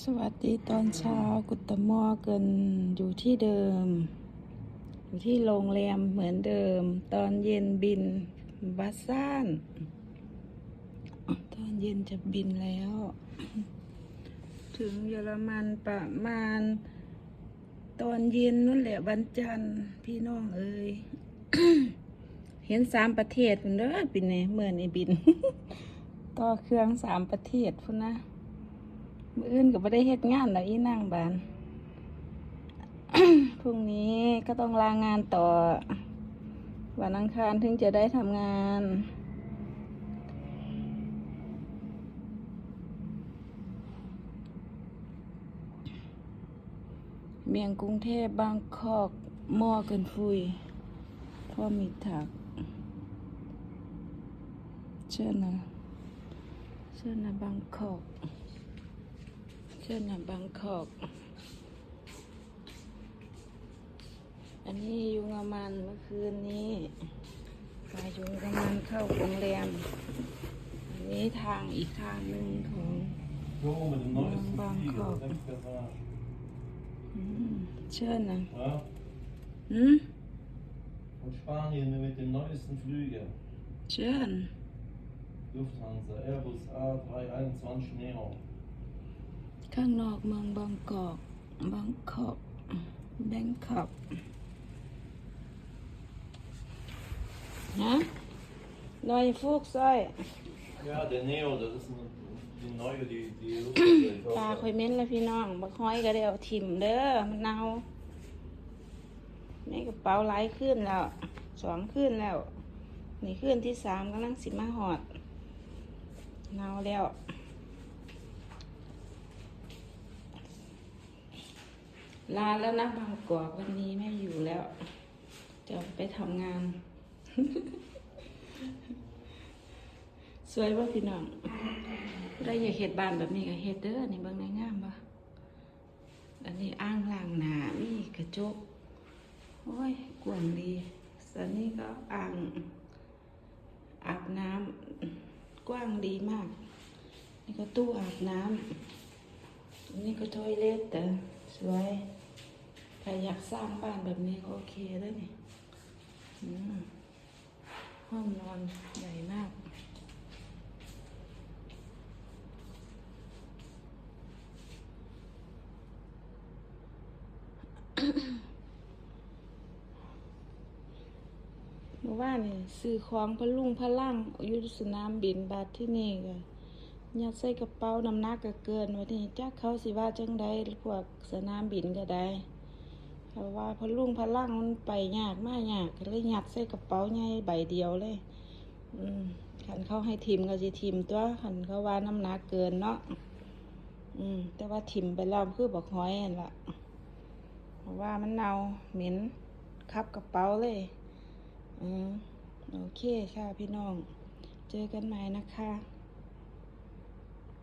สวัสดีตอนเช้ากุตมอเกินอยู่ที่เดิม อยู่ที่โรงแรมเหมือนเดิม ตอนเย็นบินบัสซ่านตอนเย็นจะบินแล้ว ถึงเยอรมันประมาณ ตอนเย็นนั่นแหละวันจันทร์พี่น้องเอ้ยเห็นสามประเทศพุ่นเด้อบินเนี่ยเมื่อนี่บิน ต่อเครื่องสามประเทศพุ่นนะ มื่ออื่นก็ไม่ได้เฮ็ดงานแล้วอีนั่งบานพรุ่งนี้ก็ต้องลางานต่อ วันอังคารถึงจะได้ทำงาน เมียงกรุงเทพบางกอกหม้อเกินฟุยพ่อมีถัก เชิญนะเชิญนะบางกอก เชิญหนังบางขอก อันนี้ยุงอมันเมื่อคืนนี้ปลายุงอมันเข้าโรงแรม อันนี้ทางอีกทางหนึ่งของเมืองบางขอกเชิญนะอืม Von Spanien mit den neuesten Flügen. Schön. Lufthansa Airbus A321 Neo. ข้างนอกเมืองบางกอกบางกอกแบงคอกนะนอยฟุกซอย Ja, der Neo, das ist ein, die neue, die, die ปลา Lufthansa. คอยเม้นแล้วพี่น้องบักห้อยก็ได้เอาถิ่มเด้อมันเน่าในกระเป๋าหลายขึ้นแล้วสองขึ้นแล้วนี่ขึ้นที่สามกำลังสิมาหอดเน่าแล้ว ลาแล้วนะบางกอกวันนี้ไม่อยู่แล้ว จะไปทำงาน สวยป่ะพี่น้องได้อยากเห็ดบานแบบนี้ก็เห็ดเด้อนี่เบิ่งในงามปะอันนี้อ่างล้างหนามีกระจก โอ้ยกวงดีสันนี้ก็อ่างอาบน้ำกว้างดีมาก นี่ก็ตู้อาบน้ำนนี้ก็ทอยเล็ตแต่สวย ใครอยากสร้างบ้านแบบนี้โอเคเลยนี่ห้องนอนใหญ่มาก เมื่อวานนี่ซื้อของพะลุงพะล่างอยู่สนามบินบาทที่นี่ก็ยัดใส่กระเป๋าน้ำหนักก็เกินวันนี้จักเขาสิว่าจังใดพวกสนามบินก็ได้ เพราะว่าพะลุงพะล่างมันไปยากมากยากก็เลยยัดใส่กระเป๋าใหญ่ใบเดียวเลย อืมขันเขาให้ทิมก็สิทิมตัวขันเขาว่าน้ำหนักเกินเนาะอืม แต่ว่าทิมไปแล้วคือบอกห้อยนั่นล่ะเพราะว่ามันเน่าเหม็นคับกระเป๋าเลย อืมโอเคค่ะพี่น้อง เจอกันใหม่นะคะ